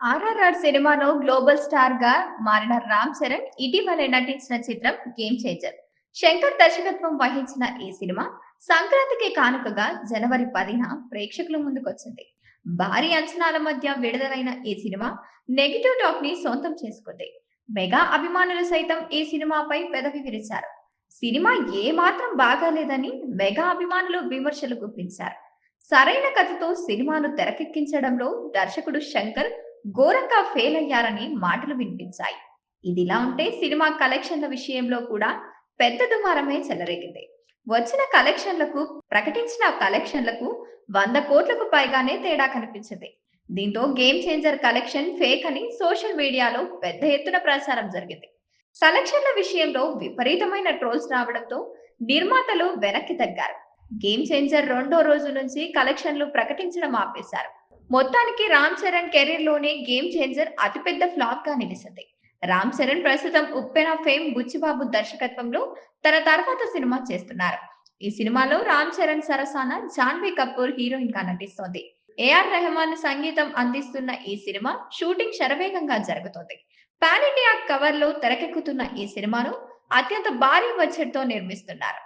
ఆర్ఆర్ఆర్ సినిమాలో గ్లోబల్ స్టార్గా మారిన రామ్ చరణ్ ఇటీవలే నటించిన చిత్రం గేమ్ చేంజర్ శంకర్ దర్శకత్వం వహించిన ఈ సినిమా సంక్రాంతికి కానుకగా జనవరి పదిన ప్రేక్షకుల ముందుకొచ్చింది. భారీ అంచనాల మధ్య విడుదలైన ఈ సినిమా నెగిటివ్ టాక్ని సొంతం చేసుకుంది. మెగా అభిమానులు సైతం ఈ సినిమాపై పెదవి విరిచారు. సినిమా ఏ మాత్రం బాగాలేదని మెగా అభిమానులు విమర్శలు గుప్పించారు. సరైన కథతో సినిమాను తెరకెక్కించడంలో దర్శకుడు శంకర్ ఘోరంగా ఫెయిల్ అయ్యారని మాటలు వినిపించాయి. ఇదిలా ఉంటే సినిమా కలెక్షన్ల విషయంలో కూడా పెద్ద దుమారమే చెలరేగింది. వచ్చిన కలెక్షన్లకు ప్రకటించిన కలెక్షన్లకు వంద కోట్లకు పైగానే తేడా కనిపించింది. దీంతో గేమ్ చేంజర్ కలెక్షన్ ఫేక్ అని సోషల్ మీడియాలో పెద్ద ఎత్తున ప్రచారం జరిగింది. కలెక్షన్ల విషయంలో విపరీతమైన ట్రోల్స్ రావడంతో నిర్మాతలు వెనక్కి తగ్గారు. గేమ్ చేంజర్ రెండో రోజు నుంచి కలెక్షన్లు ప్రకటించడం ఆపేశారు. మొత్తానికి రామ్ చరణ్ కెరీర్లోనే గేమ్ చేంజర్ అతిపెద్ద ఫ్లాప్గా నిలిచింది. రామ్ చరణ్ ప్రస్తుతం ఉప్పెన ఫేమ్ బుచ్చిబాబు దర్శకత్వంలో తన తర్వాత సినిమా చేస్తున్నారు. ఈ సినిమాలో రామ్ చరణ్ సరసాన జాన్వీ కపూర్ హీరోయిన్గా నటిస్తోంది. ఏఆర్ రెహమాన్ సంగీతం అందిస్తున్న ఈ సినిమా షూటింగ్ శరవేగంగా జరుగుతోంది. పాన్ ఇండియా కవర్లో తెరకెక్కుతున్న ఈ సినిమాను అత్యంత భారీ బడ్జెట్తో నిర్మిస్తున్నారు.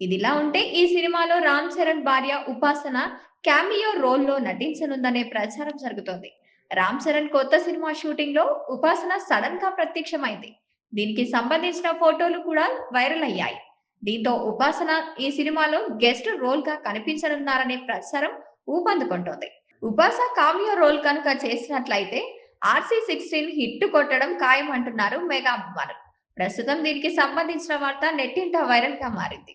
ఇదిలా ఉంటే ఈ సినిమాలో రామ్ చరణ్ భార్య ఉపాసన క్యామియో రోల్లో నటించనుందనే ప్రచారం జరుగుతోంది. రామ్ చరణ్ కొత్త సినిమా షూటింగ్లో ఉపాసన సడన్గా ప్రత్యక్షమైంది. దీనికి సంబంధించిన ఫోటోలు కూడా వైరల్ అయ్యాయి. దీంతో ఉపాసన ఈ సినిమాలో గెస్ట్ రోల్గా కనిపించనున్నారనే ప్రచారం ఊపందుకుంటోంది. ఉపాస కామియో రోల్ కనుక చేసినట్లయితే ఆర్సీ సిక్స్టీన్ హిట్ కొట్టడం ఖాయం అంటున్నారు మెగా అభిమానులు. ప్రస్తుతం దీనికి సంబంధించిన వార్త నెట్టింట వైరల్గా మారింది.